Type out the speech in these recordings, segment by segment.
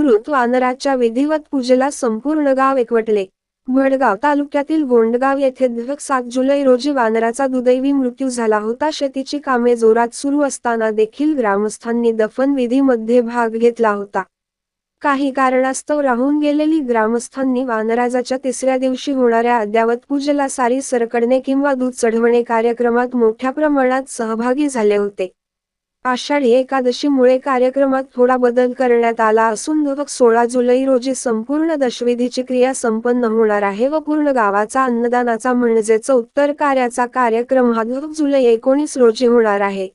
मृत वानराच्या विधिवत पूजेला संपूर्ण गाव एकवटले. भडगाव तालुक्यातील गोंडगाव येथे दिवस सात जुलै रोजी वानराचा दुदैवी मृत्यू झाला होता. शेतीची कामे जोरात सुरू असताना देखील ग्रामस्थांनी दफन विधीमध्ये भाग घेतला होता. काही कारणास्तव राहून गेलेली ग्रामस्थांनी वानराजाच्या तिसऱ्या दिवशी होणाऱ्या अद्यावत पूजेला सारी सरकडणे किंवा दूध चढवणे कार्यक्रमात मोठ्या प्रमाणात सहभागी झाले होते. आषाढी एकादशीमुळे कार्यक्रमात थोडा बदल करण्यात आला असून सोळा जुलै रोजी संपूर्ण दशविधीची क्रिया संपन्न होणार आहे व पूर्ण गावाचा अन्नदानाचा म्हणजे उत्तर कार्याचा कार्यक्रम हा दोन जुलै एकोणीस रोजी होणार आहे.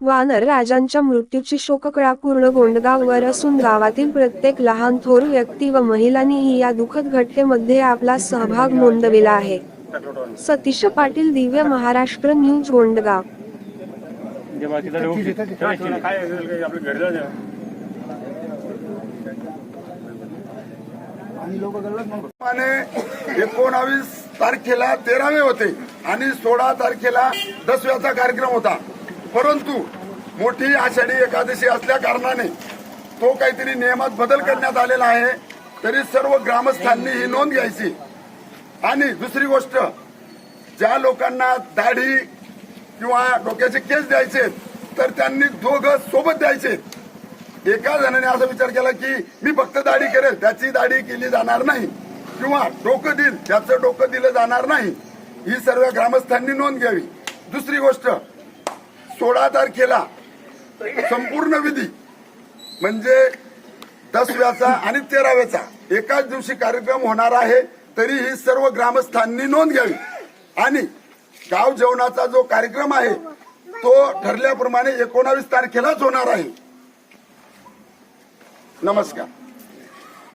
वानर राजांच्या मृत्यूची शोककळा पूर्ण गोंडगाववर असून गावातील प्रत्येक लहान थोर व्यक्ती व महिलांनीही या दुःखद घटनेमध्ये आपला सहभाग नोंदविला आहे. सतीश पाटील दिव्य महाराष्ट्र न्यूज गोंडगाव. जेव्हा तिथं लोक काय असेल आपलं घरी जाऊ द्या. आणि एकोणावीस तारखेला तेरावे होते आणि सोळा तारखेला दसव्याचा कार्यक्रम होता. परंतु मोठी आषाढी एकादशी असल्या कारणाने तो काहीतरी नियमात बदल करण्यात आलेला आहे. तरी सर्व ग्रामस्थांनी ही नोंद घ्यायची. आणि दुसरी गोष्ट ज्या लोकांना दाढी किंवा डोक्याचे केस द्यायचे तर त्यांनी दोघं सोबत द्यायचे. एका जणाने असा विचार केला की मी फक्त दाढी करेल त्याची दाढी केली जाणार नाही. किंवा डोकं देईल त्याचं डोकं दिलं जाणार नाही. ही सर्व ग्रामस्थांनी नोंद घ्यावी. दुसरी गोष्ट सोळा तारखेला संपूर्ण विधी म्हणजे दसव्याचा आणि तेराव्याचा एकाच दिवशी कार्यक्रम होणार आहे तरी ही सर्व ग्रामस्थांनी नोंद घ्यावी. आणि गाव जेवणाचा जो कार्यक्रम आहे तो ठरल्याप्रमाणे एकोणावीस तारखेलाच होणार आहे. नमस्कार.